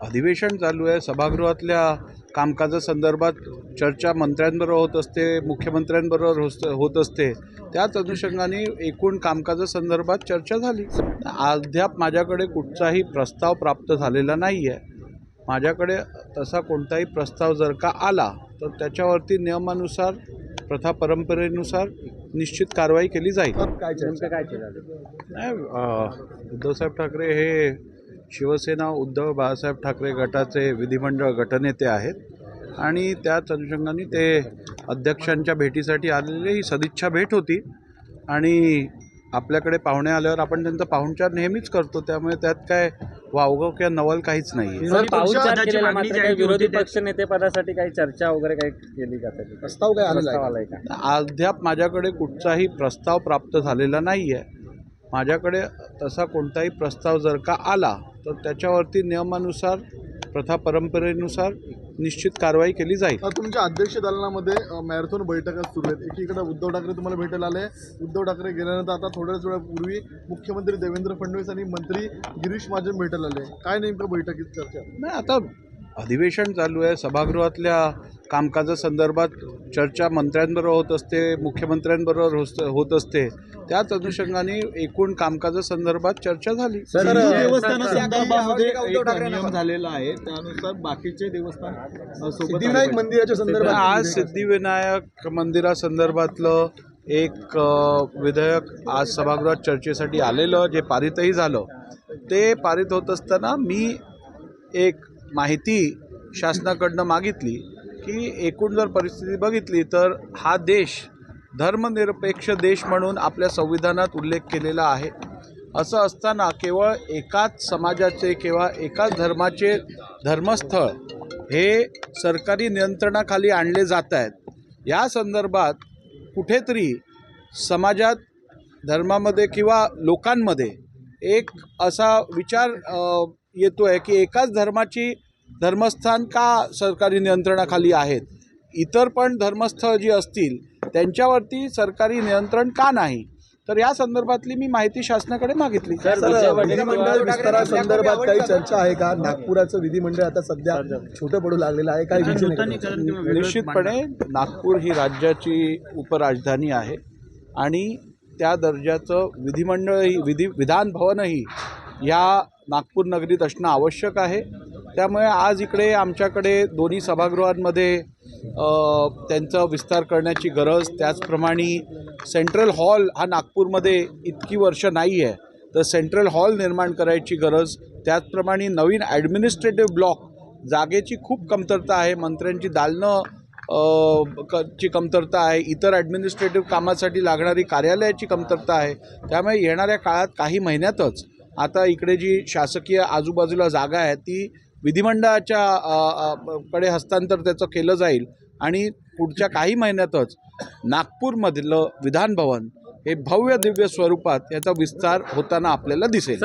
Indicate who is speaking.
Speaker 1: अधिवेशन चालू आहे. सभागृहातल्या कामकाजासंदर्भात चर्चा मंत्र्यांबरोबर होत असते मुख्यमंत्र्यांबरोबर होत होत असते. त्याच अनुषंगाने एकूण कामकाजासंदर्भात चर्चा झाली. अद्याप माझ्याकडे कुठचाही प्रस्ताव प्राप्त झालेला नाही आहे माझ्याकडे तसा कोणताही प्रस्ताव जर का आला तर त्याच्यावरती नियमानुसार प्रथा परंपरेनुसार निश्चित कारवाई केली जाईल.
Speaker 2: काय चर्चा? काय
Speaker 1: नाही उद्धवसाहेब ठाकरे हे शिवसेना उद्धव बाळासाहेब ठाकरे गटाचे विधिमंडळ गटनेते आहेत आणि त्याच अनुषंगाने ते अध्यक्षांच्या भेटीसाठी आलेले ही सदिच्छा भेट होती. आणि आपल्याकडे पाहुणे आल्यावर आपण त्यांचा पाहुणचार नेहमीच करतो त्यामुळे त्यात काय वावगं किंवा नवल काहीच नाही
Speaker 3: विरोधी पक्ष नेते पदासाठी काही चर्चा वगैरे काही केली त्याची?
Speaker 2: प्रस्ताव काय
Speaker 3: का?
Speaker 1: अद्याप माझ्याकडे कुठचाही प्रस्ताव प्राप्त झालेला नाही आहे माझ्याकडे तसा कोणताही प्रस्ताव जर का आला तर त्याच्यावरती नियमानुसार प्रथा परंपरेनुसार निश्चित कारवाई केली जाईल.
Speaker 4: तुमच्या अध्यक्ष दालनामध्ये मॅरेथॉन बैठका सुरू आहेत. एकीकडे उद्धव ठाकरे तुम्हाला भेटायला आले उद्धव ठाकरे गेल्यानंतर आता थोड्याच वेळापूर्वी मुख्यमंत्री देवेंद्र फडणवीस आणि मंत्री गिरीश महाजन भेटायला आले. काय नेमकं बैठकीत चर्चा?
Speaker 1: नाही आता अधिवेशन चालू आहे. सभागृहातल्या कामकाजासंदर्भात चर्चा मंत्र्यांबरोबर होत असते मुख्यमंत्र्यांबरोबर होत होत असते. त्याच अनुषंगाने एकूण कामकाजासंदर्भात चर्चा झाली.
Speaker 2: सर,
Speaker 5: झालेला आहे. त्यानुसार बाकीचे देवस्थान
Speaker 4: सिद्धिविनायक मंदिराच्या संदर्भात
Speaker 1: आज सिद्धिविनायक मंदिरासंदर्भातलं एक विधेयक आज सभागृहात चर्चेसाठी आलेलं जे पारितही झालं. ते पारित होत असताना मी एक माहिती शासनाकडनं मागितली. की एकूण जर परिस्थिती बघितली तर हा देश धर्मनिरपेक्ष देश म्हणून आपल्या संविधानात उल्लेख केलेला आहे. असं असताना केवळ एकाच समाजाचे किंवा एकाच धर्माचे धर्मस्थळ हे सरकारी नियंत्रणाखाली आणले जात आहेत. या संदर्भात कुठेतरी समाजात धर्मामध्ये किंवा लोकांमध्ये एक असा विचार येतो आहे की एकाच धर्माची धर्मस्थान का सरकारी नियंत्रणाखाली आहेत? इतर पण धर्मस्थळ जी असतील त्यांच्यावरती सरकारी नियंत्रण का नाही? तर या संदर्भातली मी माहिती शासनाकडे मागितली.
Speaker 3: सर,
Speaker 2: विधिमंडळ विस्तारासंदर्भात काही चर्चा आहे का? नागपुराचं विधिमंडळ आता सध्या छोटं पडू लागलेलं आहे काय विचार नाही. का?
Speaker 1: निश्चितपणे नागपूर ही राज्याची उपराजधानी आहे आणि त्या दर्जाचं विधिमंडळही विधी विधान भवनही या नागपूर नगरीत असणं आवश्यक आहे. त्यामुळे आज इकडे आमच्याकडे दोन्ही सभागृहांमध्ये त्यांचा विस्तार करण्याची गरज त्याचप्रमाणे सेंट्रल हॉल हा नागपूरमध्ये इतकी वर्ष नाही आहे तर सेंट्रल हॉल निर्माण करायची गरज त्याचप्रमाणे नवीन ॲडमिनिस्ट्रेटिव्ह ब्लॉक जागेची खूप कमतरता आहे मंत्र्यांची दालनं क ची कमतरता आहे इतर ॲडमिनिस्ट्रेटिव्ह कामासाठी लागणारी कार्यालयाची कमतरता आहे. त्यामुळे येणाऱ्या काळात काही महिन्यातच आता इकडे जी शासकीय आजूबाजूला जागा आहे ती विधिमंडळाच्या कडे हस्तांतर त्याचं केलं जाईल आणि पुढच्या काही महिन्यातच नागपूरमधलं विधानभवन हे भव्य दिव्य स्वरूपात याचा विस्तार होताना आपल्याला दिसेल.